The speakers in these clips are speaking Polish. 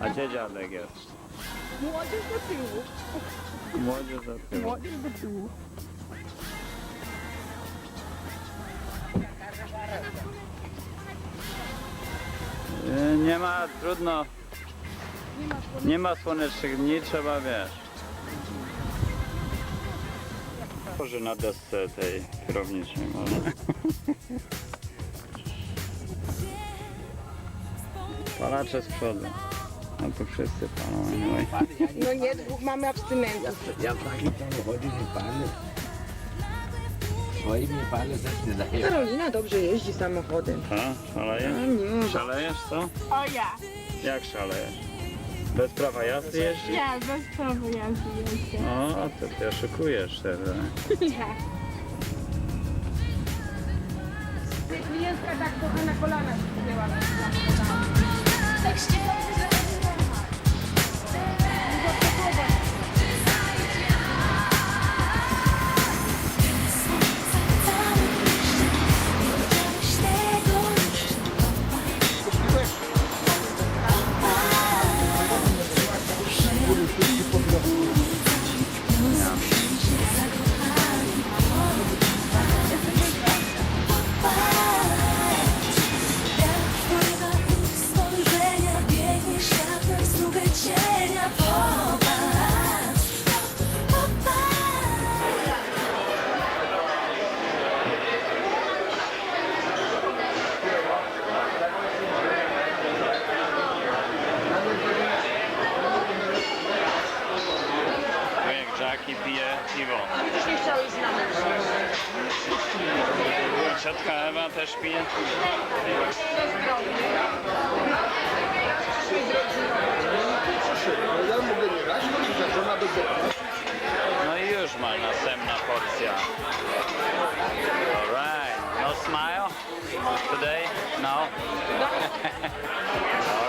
A gdzie dziadek jest? Młodzież do tyłu. Młodzież za tył. Młodzież do tyłu. Y, Nie ma, trudno. Nie ma słowa. Nie ma słonecznych dni, trzeba wiesz. Może na desce tej kierowniczej może. Palacze z przodu. No tu wszyscy palą. anyway. No nie, dwóch mamy abstynentów. Ja w takim samochodzie nie palę. Swoim nie palę, też nie daję. Karolina dobrze jeździ samochodem. A, A szalejesz? nie. Szalejesz co? O ja. Jak szalejesz? Bez prawa jazdy jeździsz? Ja, bez prawa jazdy jestem. O, to ty oszukujesz teraz. Ja. Klientka tak trochę na kolana się wzięła. Spojrzenia Ciotka Ewa też pije. No i już ma następna porcja. Alright. No smile today? No?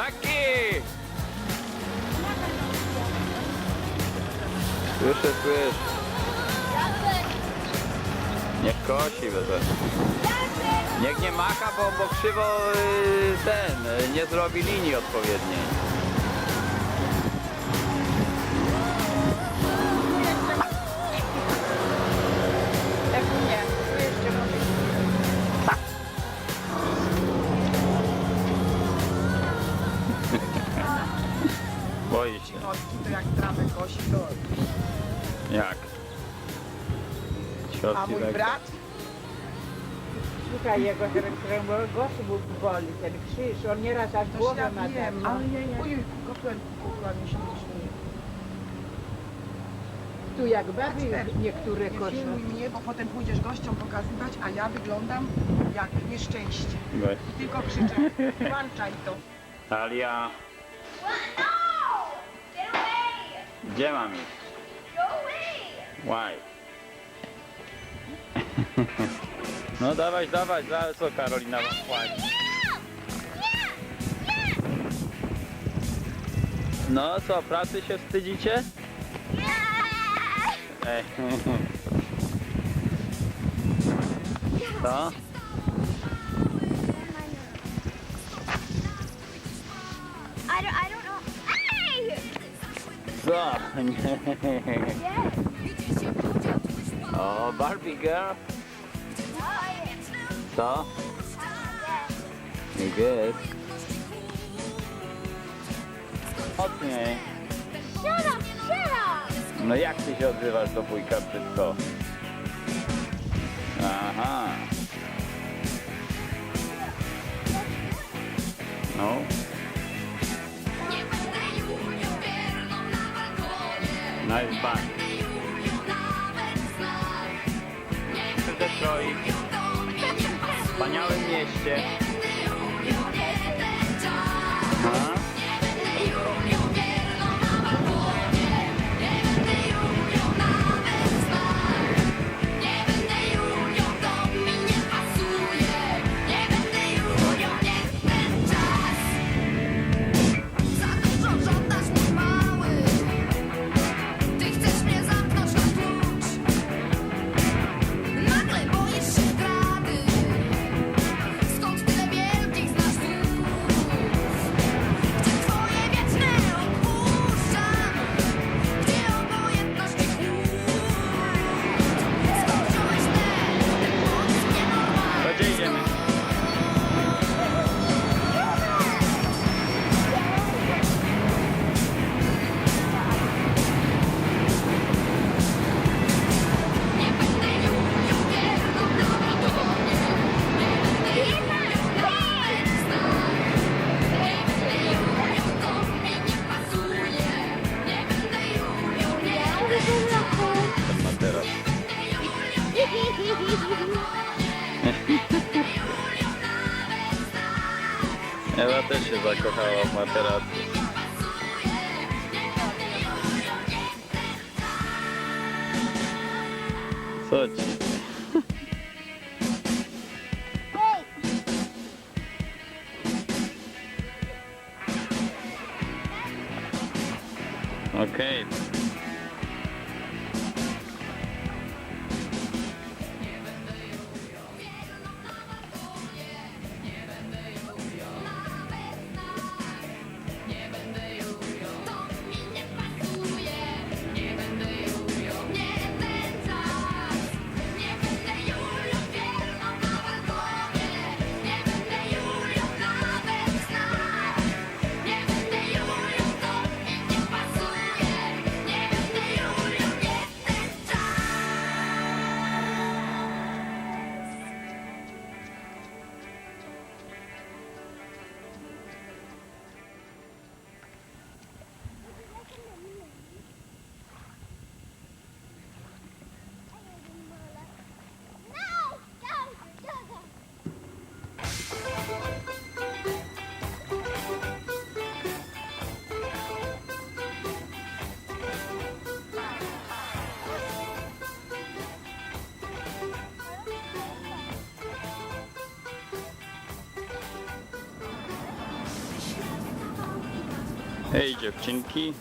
Jackie! Słyszę, słyszę. Niech kosi bez Niech nie macha, bo, bo krzywo y, ten, y, nie zrobi linii odpowiedniej. A Środki mój tak- brat? Słuchaj, jego kręgosłup mu boli, ten krzyż, on nieraz aż Toż głowę ja ma wiem, tak. no. Ale nie, nie. Ojej, kopłem, kupiła mi śmiesznie. Tu jak Kacper, niektóre Nie koszą. filmuj mnie, bo potem pójdziesz gościom pokazywać, a ja wyglądam jak nieszczęście. Weź. I tylko krzyczę, włączaj to. Talia, No! Get away! gdzie mam iść? Go away! Why? No dawać, dawać, za co Karolina wam płaci? No co, pracy się wstydzicie? Ej. Co? I don't, I don't know. Hey! Co? Nie. Yes! O, Barbie girl? Co? Nie wiesz. Mocniej. Siadam! No jak ty się odzywasz do wujka brzydko? Aha. No. Nice. Yeah. Ewa też się zakochała w materacu. Co ci? Hej dziewczynki.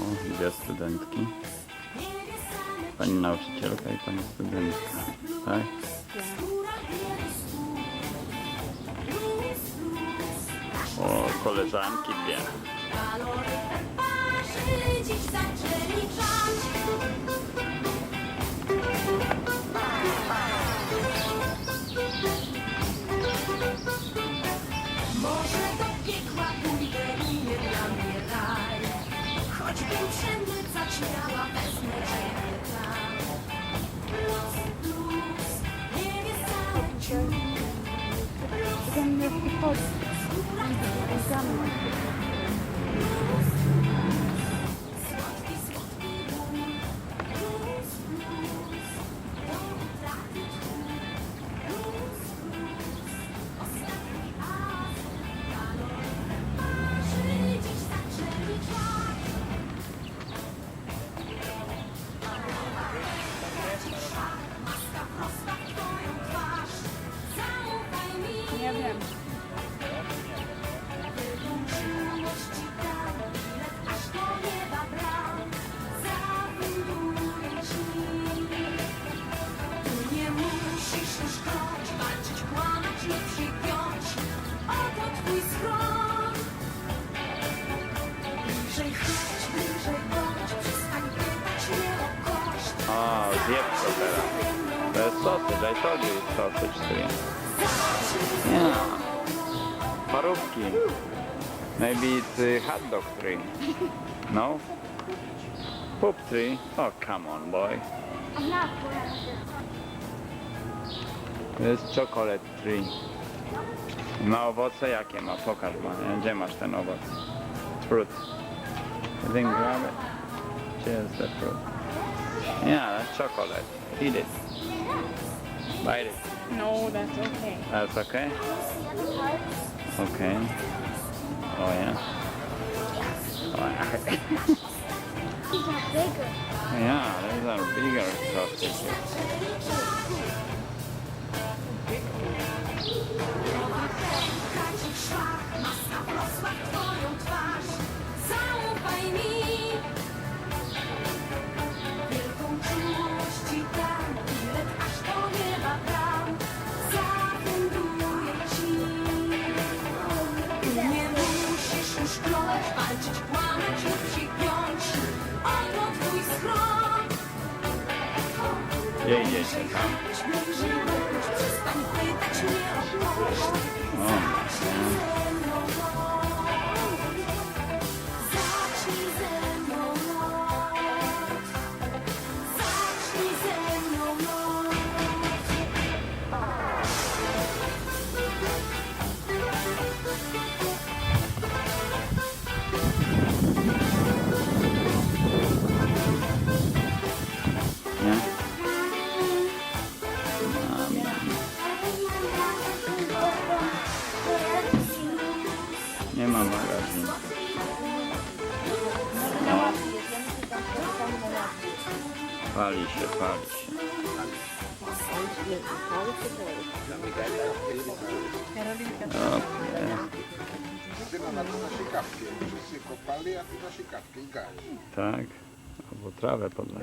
O, dwie studentki. Pani nauczycielka i pani studentka. Tak? O, koleżanki dwie. Dziś zaczęli grzać. Może do piekła pójdę i nie dla mnie raj. Choćbym przemycać miała, wezmę ciebie tam. Nie wie cały ciąg. Luz. E, to teraz. To jest sosyć, I told you it's sausage stream. Yeah. Parówki. Maybe it's hot dog tree. No? Poop tree? Oh, come on, boy. I'm not Jest chocolate tree. Ma owoce jakie ma? Pokaż ma. Gdzie masz ten owoc? Fruit. I think grab it. Cheers, the fruit. Yeah, chocolate. Eat it. Bite it. No, that's okay. That's okay? Okay. Oh yeah. These are yeah, these are bigger sausages. Gdzie idziecie o Pali się, pali się. Gaś. tak. Albo trawę podlać.